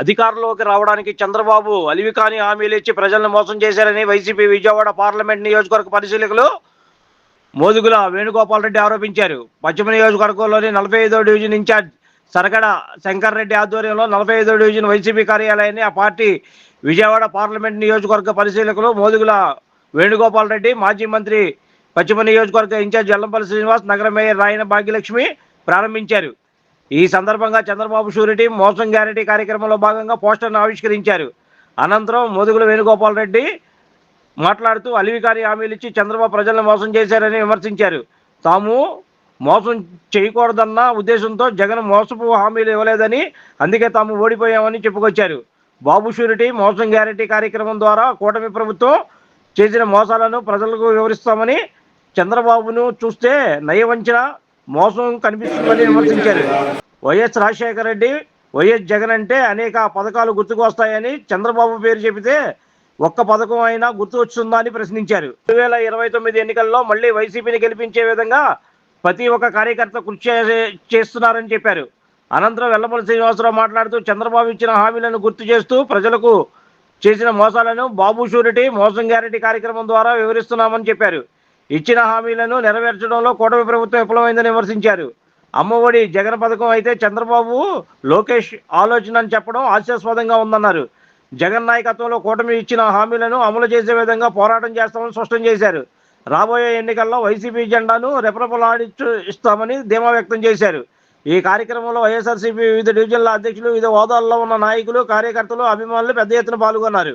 అధికారంలోకి రావడానికి చంద్రబాబు అలివికాని హామీలు ఇచ్చి ప్రజలను మోసం చేశారని వైసీపీ విజయవాడ పార్లమెంట్ నియోజకవర్గ పరిశీలకులు మోదుగుల వేణుగోపాల్ రెడ్డి ఆరోపించారు. పశ్చిమ నియోజకవర్గంలోని నలభై ఐదో division in charge Saragada Shankar Reddy ఆధ్వర్యంలో నలభై ఐదో డివిజన్ వైసీపీ కార్యాలయాన్ని ఆ పార్టీ విజయవాడ పార్లమెంట్ నియోజకవర్గ పరిశీలకులు మోదుగుల వేణుగోపాల్ రెడ్డి మాజీ మంత్రి పశ్చిమ నియోజకవర్గ ఇన్ఛార్జ్ ఎల్లంపల్లి శ్రీనివాస్ నగర మేయర్ రాయన భాగ్యలక్ష్మి ప్రారంభించారు. ఈ సందర్భంగా చంద్రబాబు షూరిటీ మోసం గ్యారెంటీ కార్యక్రమంలో భాగంగా పోస్టర్ను ఆవిష్కరించారు. అనంతరం మోదుగుల వేణుగోపాల్ రెడ్డి మాట్లాడుతూ అలివికారి హామీలు ఇచ్చి చంద్రబాబు ప్రజలను మోసం చేశారని విమర్శించారు. తాము మోసం చేయకూడదన్న ఉద్దేశంతో జగన్ మోసపు హామీలు ఇవ్వలేదని అందుకే తాము ఓడిపోయామని చెప్పుకొచ్చారు. బాబు షూరిటీ మోసం గ్యారెంటీ కార్యక్రమం ద్వారా కూటమి ప్రభుత్వం చేసిన మోసాలను ప్రజలకు వివరిస్తామని చంద్రబాబును చూస్తే నయవంచన మోసం కనిపిస్తుందని విమర్శించారు. Y S Rajasekhara Reddy Y S Jagan అంటే అనేక పథకాలు గుర్తుకు వస్తాయని చంద్రబాబు పేరు చెబితే ఒక్క పథకం అయినా గుర్తు వస్తుందా అని ప్రశ్నించారు. రెండు వేల ఇరవై తొమ్మిది ఎన్నికల్లో మళ్ళీ వైసీపీని గెలిపించే విధంగా ప్రతి ఒక్క కార్యకర్త కృషి చేస్తున్నారని చెప్పారు. అనంతరం వెల్లమల శ్రీనివాసరావు మాట్లాడుతూ చంద్రబాబు ఇచ్చిన హామీలను గుర్తు చేస్తూ ప్రజలకు చేసిన మోసాలను బాబు షూరిటీ మోసం గ్యారెంటీ కార్యక్రమం ద్వారా వివరిస్తున్నామని చెప్పారు. ఇచ్చిన హామీలను నెరవేర్చడంలో కూటమి ప్రభుత్వం విఫలమైందని విమర్శించారు అమ్మఒడి జగన్ పథకం అయితే చంద్రబాబు లోకేష్ ఆలోచన అని చెప్పడం హాస్యాస్పదంగా ఉందన్నారు జగన్ నాయకత్వంలో కూటమి ఇచ్చిన హామీలను అమలు చేసే విధంగా పోరాటం చేస్తామని స్పష్టం చేశారు రాబోయే ఎన్నికల్లో వైసీపీ జెండాను రెపరెపలాడించు ఇస్తామని ధీమా వ్యక్తం చేశారు ఈ కార్యక్రమంలో వైఎస్ఆర్సీపీ వివిధ డివిజన్ల అధ్యక్షులు వివిధ హోదాల్లో ఉన్న నాయకులు కార్యకర్తలు అభిమానులు పెద్ద ఎత్తున పాల్గొన్నారు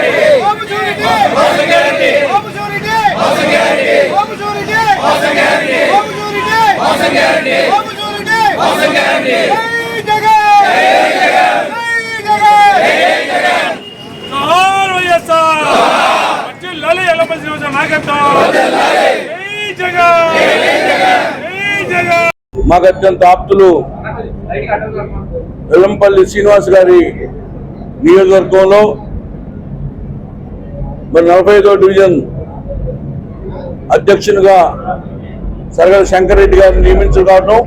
మాకు అత్యంత ఆప్తులు వెల్లంపల్లి శ్రీనివాస్ గారి నియోజకవర్గంలో మరి నలభై ఐదో డివిజన్ అధ్యక్షునిగా సరగల శంకర్రెడ్డి గారిని నియమించడం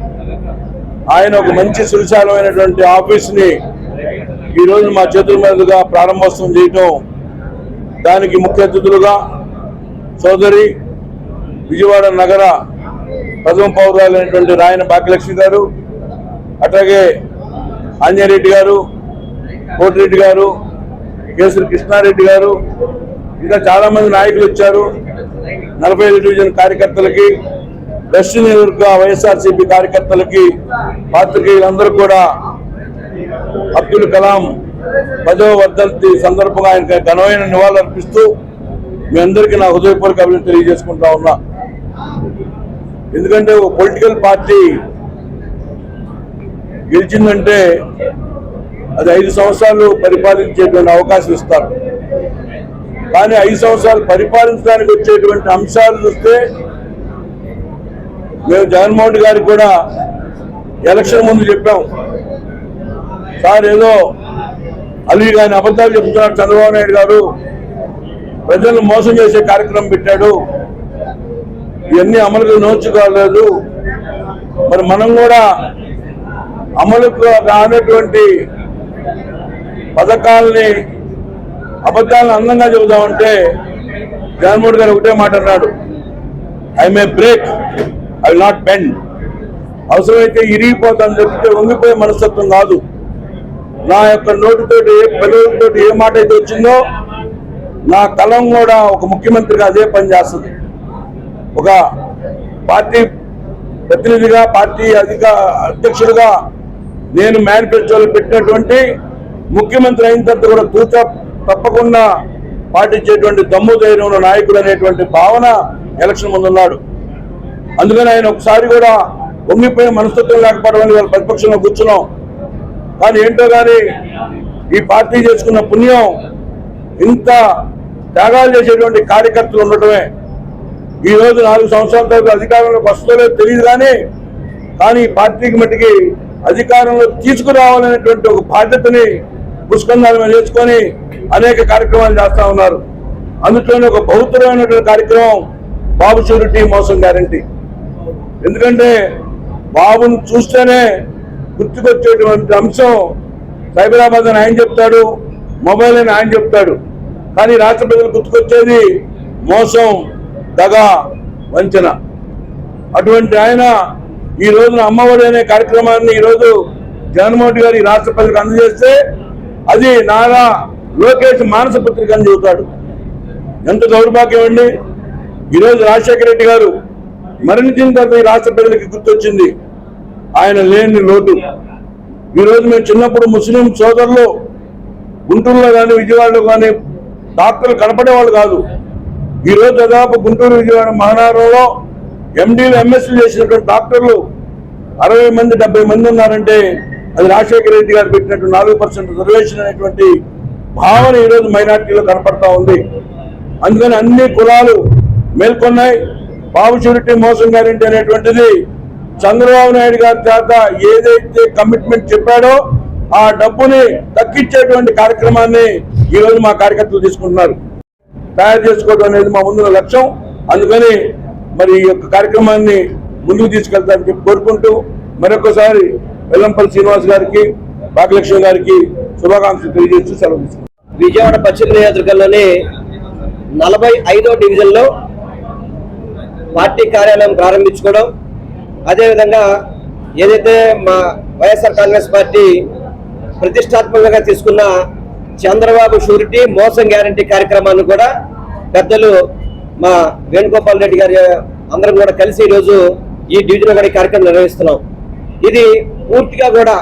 ఆయన ఒక మంచి సువిశాలమైనటువంటి ఆఫీస్ని ఈరోజు మా చేతుల మీదుగా ప్రారంభోత్సవం చేయటం దానికి ముఖ్య అతిథులుగా సోదరి విజయవాడ నగర ప్రథమ పౌరాలైనటువంటి రాయన భాగ్యలక్ష్మి గారు అట్లాగే ఆంజనేరెడ్డి గారు కోటిరెడ్డి గారు కేసరి కృష్ణారెడ్డి గారు ఇంకా చాలామంది నాయకులు వచ్చారు. నలభై ఐదు డివిజన్ కార్యకర్తలకి వెస్ట్ నియోజకవర్గ వైఎస్ఆర్సీపీ కార్యకర్తలకి పాత్రికేయులందరూ కూడా అబ్దుల్ కలాం పదవ వర్ధంతి సందర్భంగా ఆయనకి ఘనమైన నివాళులు అర్పిస్తూ మీ అందరికీ నా హృదయపూర్వక అభివృద్ధి తెలియజేసుకుంటా ఉన్నా. ఎందుకంటే ఒక పొలిటికల్ పార్టీ గెలిచిందంటే అది ఐదు సంవత్సరాలు పరిపాలించేటువంటి అవకాశం ఇస్తారు. కానీ ఐదు సంవత్సరాలు పరిపాలించడానికి వచ్చేటువంటి అంశాలు చూస్తే మేము జగన్మోహన్ గారికి కూడా ఎలక్షన్ ముందు చెప్పాం. సార్ ఏదో అలీ గారిని అబద్ధాలు చెప్తున్నారు చంద్రబాబు నాయుడు గారు. ప్రజలను మోసం చేసే కార్యక్రమం పెట్టాడు. ఇవన్నీ అమలుకు నోచుకోలేదు. మరి మనం కూడా అమలు కానటువంటి పథకాలని అబద్ధాలను అందంగా చెబుదామంటే జగన్మోహన్ గారు ఒకటే మాట అన్నాడు. I may break I will not bend అవసరమైతే ఇరిగిపోతాను చెప్తే వంగిపోయే మనస్తత్వం కాదు. నా యొక్క నోటితోటి ఏ పిల్లలతోటి ఏ మాట అయితే వచ్చిందో నా కలం కూడా ఒక ముఖ్యమంత్రిగా అదే పని చేస్తుంది. ఒక పార్టీ ప్రతినిధిగా పార్టీ అధిక అధ్యక్షుడిగా నేను మేనిఫెస్టోలో పెట్టినటువంటి ముఖ్యమంత్రి అయిన తర్వాత కూడా తూచ తప్పకుండా పాటించేటువంటి దమ్ము ధైర్యంలో నాయకుడు అనేటువంటి భావన ఎలక్షన్ ముందు ఉన్నాడు. అందుకని ఆయన ఒకసారి కూడా వంగిపోయిన మనస్తత్వం లేకపోవడం అని వాళ్ళ ప్రతిపక్షంలో కూర్చున్నాం. కానీ ఏంటో కానీ ఈ పార్టీ చేసుకున్న పుణ్యం ఇంత త్యాగాలు చేసేటువంటి కార్యకర్తలు ఉండటమే ఈ రోజు నాలుగు సంవత్సరాల తర్వాత అధికారంలోకి వస్తుందో తెలియదు కానీ కానీ పార్టీకి మట్టికి అధికారంలో తీసుకురావాలనేటువంటి ఒక బాధ్యతని పుష్కందాల మీద చేసుకొని అనేక కార్యక్రమాలు చేస్తా ఉన్నారు. అందులోనే ఒక బహుత్తరమైనటువంటి కార్యక్రమం బాబు షూరిటీ మోసం గ్యారంటీ. ఎందుకంటే బాబును చూస్తేనే గుర్తుకొచ్చేటువంటి అంశం సైబరాబాద్ అని ఆయన చెప్తాడు మొబైల్ అని ఆయన చెప్తాడు. కానీ రాష్ట్ర ప్రజలు గుర్తుకొచ్చేది మోసం దగ వంచన. అటువంటి ఆయన ఈ రోజున అమ్మఒడి అనే కార్యక్రమాన్ని ఈరోజు జగన్మోహన్ గారు ఈ రాష్ట్ర ప్రజలకు అందజేస్తే అది నారా లోకేష్ మానస పత్రిక అని చెబుతాడు. ఎంత దౌర్భాగ్యం అండి. ఈరోజు రాజశేఖర రెడ్డి గారు మరణించిన తర్వాత ఈ రాష్ట్ర ప్రజలకి గుర్తొచ్చింది. ఆయన లేని లోటు. ఈరోజు మేము చిన్నప్పుడు ముస్లిం సోదరులు గుంటూరులో కానీ విజయవాడలో కానీ డాక్టర్లు కనపడేవాళ్ళు కాదు. ఈ రోజు దాదాపు గుంటూరు విజయవాడ మహానగరంలో ఎండీలు ఎంఎస్సీలు చేసినటువంటి డాక్టర్లు అరవై మంది డెబ్బై మంది ఉన్నారంటే అది రాజశేఖర రెడ్డి గారు పెట్టినట్టు నాలుగు పర్సెంట్ రిజర్వేషన్ అనేటువంటి భావన ఈ రోజు మైనార్టీలో కనపడతా ఉంది. అందుకని అన్ని కులాలు మేల్కొన్నాయి. బాబు షూరిటీ మోసం గ్యారెంటీ అనేటువంటిది చంద్రబాబు నాయుడు గారి చేత ఏదైతే కమిట్మెంట్ చెప్పాడో ఆ డబ్బుని తగ్గించేటువంటి కార్యక్రమాన్ని ఈరోజు మా కార్యకర్తలు తీసుకుంటున్నారు. తయారు చేసుకోవడం అనేది మా ముందున్న లక్ష్యం. అందుకని మరి ఈ యొక్క కార్యక్రమాన్ని ముందుకు తీసుకెళ్తానని చెప్పి కోరుకుంటూ మరొకసారి వెల్లంపల్లి శ్రీనివాస్ గారికి భాగ్యలక్ష్మి గారికి శుభాకాంక్షలు తెలియజేస్తూ సెలవు తీసుకుంటాను విజయవాడ పశ్చిమ నియోజకవర్గంలోని నలభై ఐదో డివిజన్లో పార్టీ కార్యాలయం ప్రారంభించుకోవడం. అదేవిధంగా ఏదైతే మా వైఎస్ఆర్ కాంగ్రెస్ పార్టీ ప్రతిష్టాత్మకంగా తీసుకున్న చంద్రబాబు షూరిటీ మోసం గ్యారంటీ కార్యక్రమాన్ని కూడా పెద్దలు మా వేణుగోపాల్ రెడ్డి గారి అందరం కూడా కలిసి ఈరోజు ఈ డివిజన్ గడి కార్యక్రమం నిర్వహిస్తున్నాం. ఇది పూర్తిగా కూడా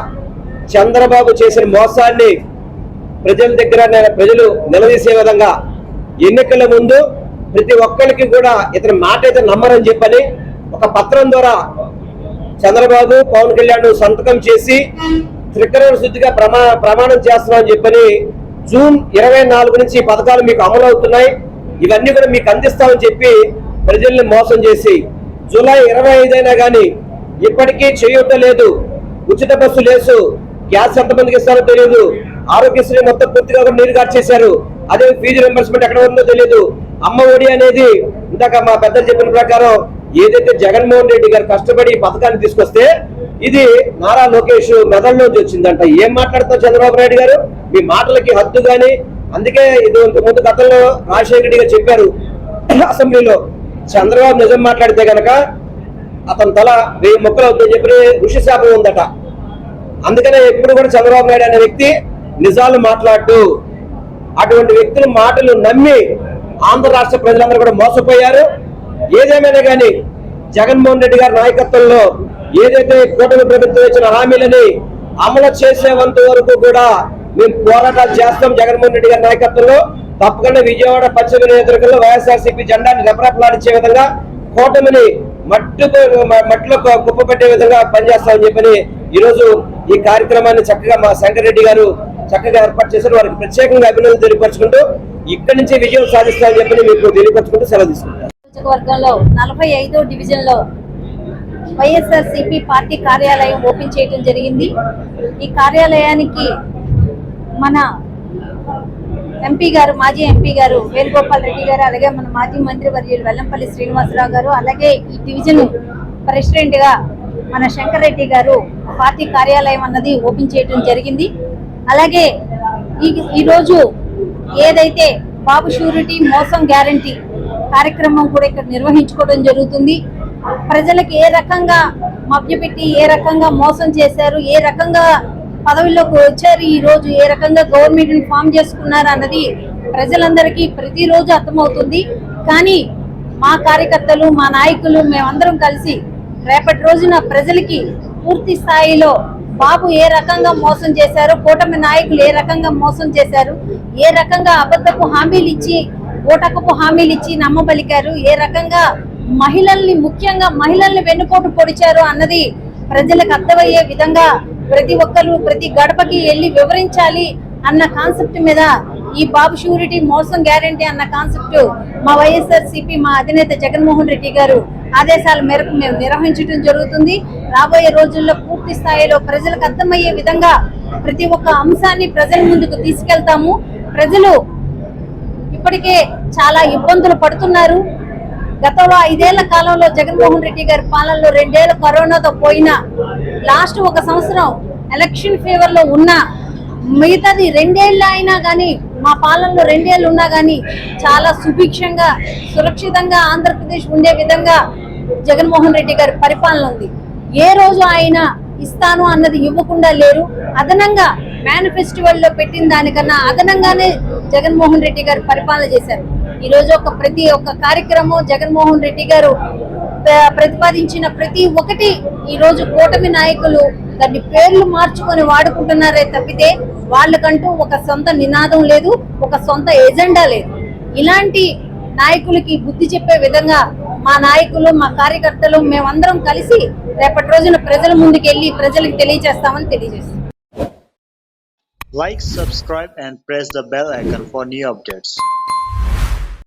చంద్రబాబు చేసిన మోసాన్ని ప్రజల దగ్గర ప్రజలు నిలదీసే విధంగా ఎన్నికల ముందు ప్రతి ఒక్కరికి కూడా ఇతని మాట అయితే నమ్మరని చెప్పని ఒక పత్రం ద్వారా చంద్రబాబు పవన్ కళ్యాణ్ సంతకం చేసి త్రికరణ శుద్ధిగా ప్రమా ప్రమాణం చేస్తున్నామని చెప్పని జూన్ ఇరవై నాలుగు నుంచి పథకాలు మీకు అమలు అవుతున్నాయి ఇవన్నీ కూడా మీకు అందిస్తామని చెప్పి ప్రజల్ని మోసం చేసి జూలై ఇరవై ఐదైనా కానీ ఇప్పటికీ చేయటం లేదు. ఉచిత బస్సు లేసు. గ్యాస్ ఎంతమందికి ఇస్తారో తెలియదు ఆరోగ్యశ్రీ మొత్తం పూర్తిగా కూడా నీరు చేశారు అదే ఫీజు రింబర్స్మెంట్ ఎక్కడ ఉందో తెలియదు అమ్మ ఒడి అనేది ఇందాక మా పెద్దలు చెప్పిన ప్రకారం ఏదైతే జగన్మోహన్ రెడ్డి గారు కష్టపడి ఈ పథకాన్ని తీసుకొస్తే ఇది నారా లోకేష్ మెదడులోంచి వచ్చిందంట ఏం మాట్లాడుతావు చంద్రబాబు నాయుడు గారు? మీ మాటలకి హద్దు గాని అందుకే ఇది ఇంతకు ముందు గతంలో రాజశేఖర రెడ్డి గారు చెప్పారు అసెంబ్లీలో. చంద్రబాబు నిజం మాట్లాడితే గనక అతని తల వెయ్యి మొక్కలు అవుతుందని చెప్పి ఋషి శాపం ఉందట. అందుకనే ఎప్పుడు కూడా చంద్రబాబు నాయుడు అనే వ్యక్తి నిజాలు మాట్లాడుతూ అటువంటి వ్యక్తుల మాటలు నమ్మి ఆంధ్ర రాష్ట్ర ప్రజలందరూ కూడా మోసపోయారు. ఏదేమైనా కానీ జగన్మోహన్ రెడ్డి గారి నాయకత్వంలో ఏదైతే కూటమి ప్రభుత్వం ఇచ్చిన హామీలని అమలు చేసేంత వరకు కూడా మేము పోరాటాలు చేస్తాం జగన్మోహన్ రెడ్డి గారి నాయకత్వంలో. తప్పకుండా విజయవాడ పశ్చిమ నియోజకవర్గంలో వైఎస్ఆర్సీపీ జెండాని రెపరెపలాడించే విధంగా కూటమిని మట్టుకు మట్టిలో కుప్పపెట్టే విధంగా పనిచేస్తామని చెప్పని ఈరోజు ఈ కార్యక్రమాన్ని చక్కగా మా శంకరెడ్డి గారు చక్కగా ఏర్పాటు చేశారు. వారికి ప్రత్యేకంగా అభినందనలు తెలియపరచుకుంటూ ఇక్కడి నుంచి విజయం సాధిస్తామని చెప్పని మీకు తెలియపరచుకుంటూ సెలవు తీసుకుంటారు. నియోజకవర్గంలో నలభై ఐదో డివిజన్లో Y S R C P party కార్యాలయం ఓపెన్ చేయడం జరిగింది. ఈ కార్యాలయానికి మన ఎంపీ గారు మాజీ ఎంపీ గారు వేణుగోపాల్ రెడ్డి గారు అలాగే మన మాజీ మంత్రి వర్యులు వెల్లంపల్లి శ్రీనివాసరావు గారు అలాగే ఈ డివిజన్ ప్రెసిడెంట్గా మన శంకర్ రెడ్డి గారు పార్టీ కార్యాలయం అన్నది ఓపెన్ చేయడం జరిగింది. అలాగే ఈ ఈరోజు ఏదైతే బాబు షూరిటీ మోసం గ్యారంటీ కార్యక్రమం కూడా ఇక్కడ నిర్వహించుకోవడం జరుగుతుంది. ప్రజలకు ఏ రకంగా మభ్యపెట్టి ఏ రకంగా మోసం చేశారు ఏ రకంగా పదవిలోకి వచ్చారు ఈ రోజు ఏ రకంగా గవర్నమెంట్ని ఫామ్ చేసుకున్నారు అన్నది ప్రజలందరికీ ప్రతిరోజు అర్థమవుతుంది. కానీ మా కార్యకర్తలు మా నాయకులు మేమందరం కలిసి రేపటి రోజున ప్రజలకి పూర్తి స్థాయిలో బాబు ఏ రకంగా మోసం చేశారు కూటమి నాయకులు ఏ రకంగా మోసం చేశారు ఏ రకంగా అబద్ధపు హామీలు ఇచ్చి ఓటకపు హామీలు ఇచ్చి నమ్మబలికారు ఏ రకంగా మహిళల్ని ముఖ్యంగా మహిళల్ని వెన్నుపోటు పొడిచారు అన్నది ప్రజలకు అర్థమయ్యే విధంగా ప్రతి ఒక్కరు ప్రతి గడపకి వెళ్ళి వివరించాలి అన్న కాన్సెప్ట్ మీద ఈ బాబు షూరిటీ మోసం గ్యారంటీ అన్న కాన్సెప్ట్ మా Y S R C P మా అధినేత జగన్మోహన్ రెడ్డి గారు ఆదేశాల మేరకు మేము నిర్వహించడం జరుగుతుంది. రాబోయే రోజుల్లో పూర్తి స్థాయిలో ప్రజలకు అర్థమయ్యే విధంగా ప్రతి ఒక్క అంశాన్ని ప్రజల ముందుకు తీసుకెళ్తాము. ప్రజలు ఇప్పటికే చాలా ఇబ్బందులు పడుతున్నారు. గతంలో ఐదేళ్ళ కాలంలో జగన్మోహన్ రెడ్డి గారి పాలనలో రెండేళ్ళు కరోనాతో పోయినా లాస్ట్ ఒక సంవత్సరం ఎలక్షన్ ఫీవర్లో ఉన్న మిగతాది రెండేళ్ళు అయినా కానీ మా పాలనలో రెండేళ్ళు ఉన్నా కానీ చాలా సుభిక్షంగా సురక్షితంగా ఆంధ్రప్రదేశ్ ఉండే విధంగా జగన్మోహన్ రెడ్డి గారి పరిపాలన ఉంది. ఏ రోజు ఆయన ఇస్తాను అన్నది ఇవ్వకుండా లేరు. అదనంగా మేనిఫెస్టివల్లో పెట్టిన దానికన్నా అదనంగానే జగన్మోహన్ రెడ్డి గారు పరిపాలన చేశారు. ఈ రోజు ఒక ప్రతి ఒక్క కార్యక్రమం జగన్మోహన్ రెడ్డి గారు ప్రతిపాదించిన ప్రతి ఒక్కటి ఈ రోజు కూటమి నాయకులు దాన్ని పేర్లు మార్చుకొని వాడుకుంటున్నారే తప్పితే వాళ్ళకంటూ ఒక సొంత నినాదం లేదు ఒక సొంత ఎజెండా లేదు. ఇలాంటి నాయకులకి బుద్ధి చెప్పే విధంగా మా నాయకులు మా కార్యకర్తలు మేమందరం కలిసి రేపటి రోజున ప్రజల ముందుకు వెళ్ళి ప్రజలకు తెలియజేస్తామని తెలియజేస్తాం like subscribe and press the bell icon for new updates